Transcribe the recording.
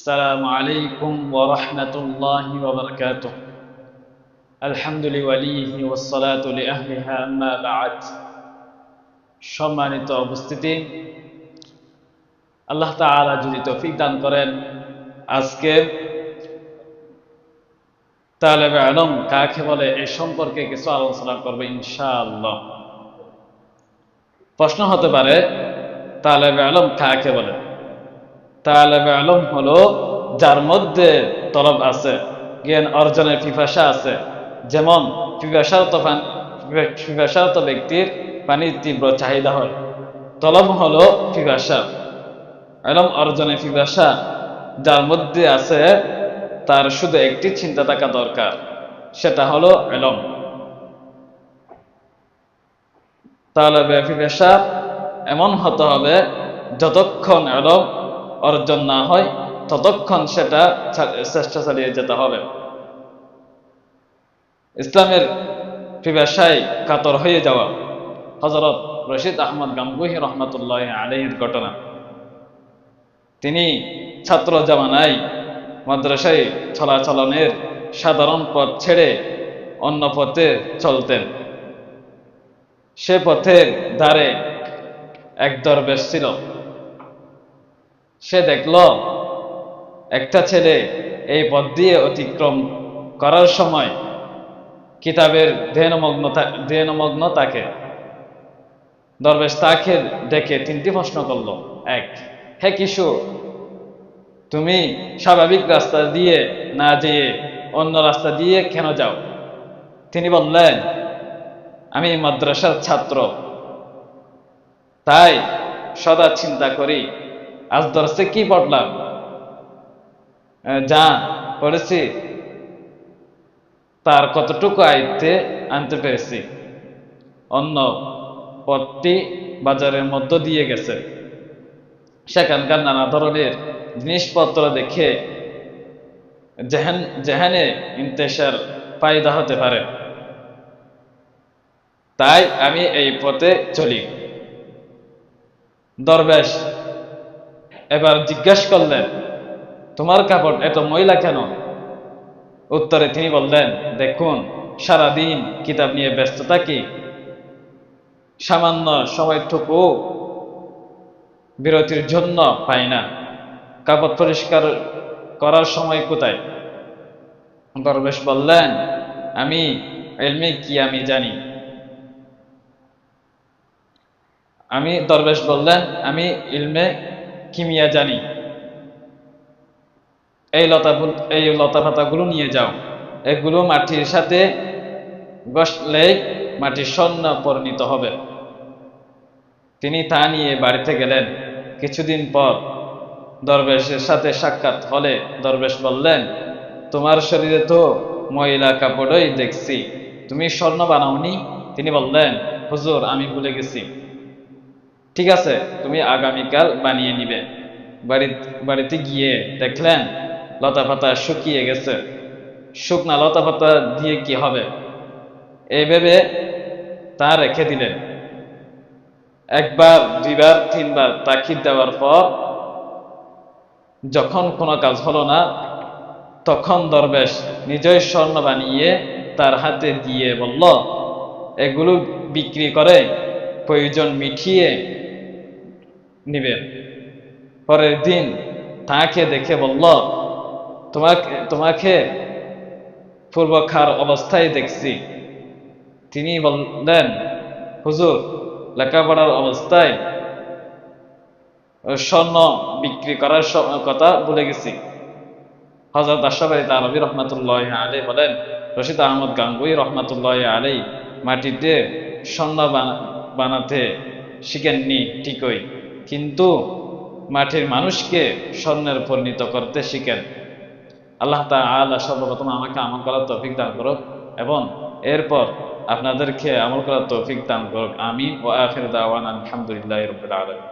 السلام عليكم ورحمة الله وبركاته الحمد لوليه والصلاة لأهلها أما بعد সম্মানিত উপস্থিতি আল্লাহ তাআলা যদি তৌফিক দান করেন আজকে তালেবে আলম কাকে বলে এ সম্পর্কে কিছু আলোচনা করবে ইনশাআল্লাহ প্রশ্ন হতে পারে তালেবে আলম কাকে বলে তালেবে আলম হলো যার মধ্যে তলব আছে, জ্ঞান অর্জনের পিপাসা আছে। যেমন পিপাসারত পিপাসারত ব্যক্তির পানির তীব্র চাহিদা হয়। তলব হলো পিপাসা। আলম অর্জনের পিপাসা যার মধ্যে আছে, তার শুধু একটি চিন্তা থাকা দরকার, সেটা হলো এলম তাহলে পিপাসা এমন হতে হবে, যতক্ষণ এলম অর্জন না হয়, ততক্ষণ সেটা চেষ্টা চালিয়ে যেতে হবে। ইসলামের পিপাসায় কাতর হয়ে যাওয়া হজরত রশিদ আহমদ গাঙ্গুহি রহমতুল্লাহ আলহির ঘটনা। তিনি ছাত্র জামানায় মাদ্রাসায় চলাচলনের সাধারণ পথ ছেড়ে অন্য পথে চলতেন। সে পথের ধারে এক দরবেশ ছিল। সে দেখল, একটা ছেলে এই পথ দিয়ে অতিক্রম করার সময় কিতাবের ধ্যানমগ্ন ধ্যানমগ্ন তাকে দরবেশ তাকে ডেকে তিনটি প্রশ্ন করল। এক, হে কিশোর, তুমি স্বাভাবিক রাস্তা দিয়ে না যেয়ে অন্য রাস্তা দিয়ে কেন যাও? তিনি বললেন, আমি মাদ্রাসার ছাত্র, তাই সদা চিন্তা করি আজ দর্শে কি পড়লাম? যা পড়েছি, তার কতটুকু আয়ত্তে আনতে পেরেছি। অন্য পথটি বাজারের মধ্য দিয়ে গেছে। সেখানকার নানা ধরনের জিনিসপত্র দেখে যেহান যেহানে ইন্তেশার পায়দা হতে পারে। তাই আমি এই পথে চলি। দরবেশ এবার জিজ্ঞাসা করলেন, তোমার কাপড় এত ময়লা কেন? উত্তরে তিনি বললেন, দেখুন, সারাদিন কিতাব নিয়ে ব্যস্ত থাকি। সামান্য সময়টুকু বিরতির জন্য পাই না। কাপড় পরিষ্কার করার সময় কোথায়? দরবেশ বললেন, আমি এলমি কি আমি জানি। আমি দরবেশ বললেন, আমি ইলমে কিমিয়া জানি? এই লতা এই লতা পাতাগুলো নিয়ে যাও। এগুলো মাটির সাথে বসলেই মাটির স্বর্ণ পরিণত হবে। তিনি তা নিয়ে বাড়িতে গেলেন। কিছুদিন পর দরবেশের সাথে সাক্ষাৎ হলে দরবেশ বললেন, তোমার শরীরে তো ময়লা কাপড়ই দেখছি। তুমি স্বর্ণ বানাওনি? তিনি বললেন, হুজুর, আমি ভুলে গেছি। ঠিক আছে, তুমি আগামীকাল বানিয়ে নিবে। বাড়ি বাড়িতে গিয়ে দেখলেন লতা পাতা শুকিয়ে গেছে। শুকনা লতা পাতা দিয়ে কি হবে? এই ভেবে তা রেখে দিলেন একবার, দুইবার, তিনবার তাকিদ দেওয়ার পর যখন কোনো কাজ হলো না, তখন দরবেশ নিজের স্বর্ণ বানিয়ে তার হাতে দিয়ে বলল, এগুলো বিক্রি করে প্রয়োজন মিটিয়ে নিবেন পরের দিন তাকে দেখে বলল, তোমাকে তোমাকে পূর্বখার অবস্থায় দেখছি। তিনি বললেন, হুজুর, লেখাপড়ার অবস্থায় স্বর্ণ বিক্রি করার কথা ভুলে গেছি। হজরত আশাবাই তারবি রহমাতুল্লাহ আলী বলেন, রশিদ আহমদ গাঙ্গুই রহমাতুল্লাহ আলী মাটিতে স্বর্ণ বানাতে শিখেননি ঠিকই। কিন্তু মাটির মানুষকে স্বর্ণের পরিণত করতে শিখেন। আল্লাহ তা আল্লাহ সর্বপ্রথম আমাকে আমল করার তৌফিক দান করুক এবং এরপর আপনাদেরকে আমল করার তৌফিক দান করুক। আমিন। ও আখির দাওয়ান আলহামদুলিল্লাহ রবিল আলমী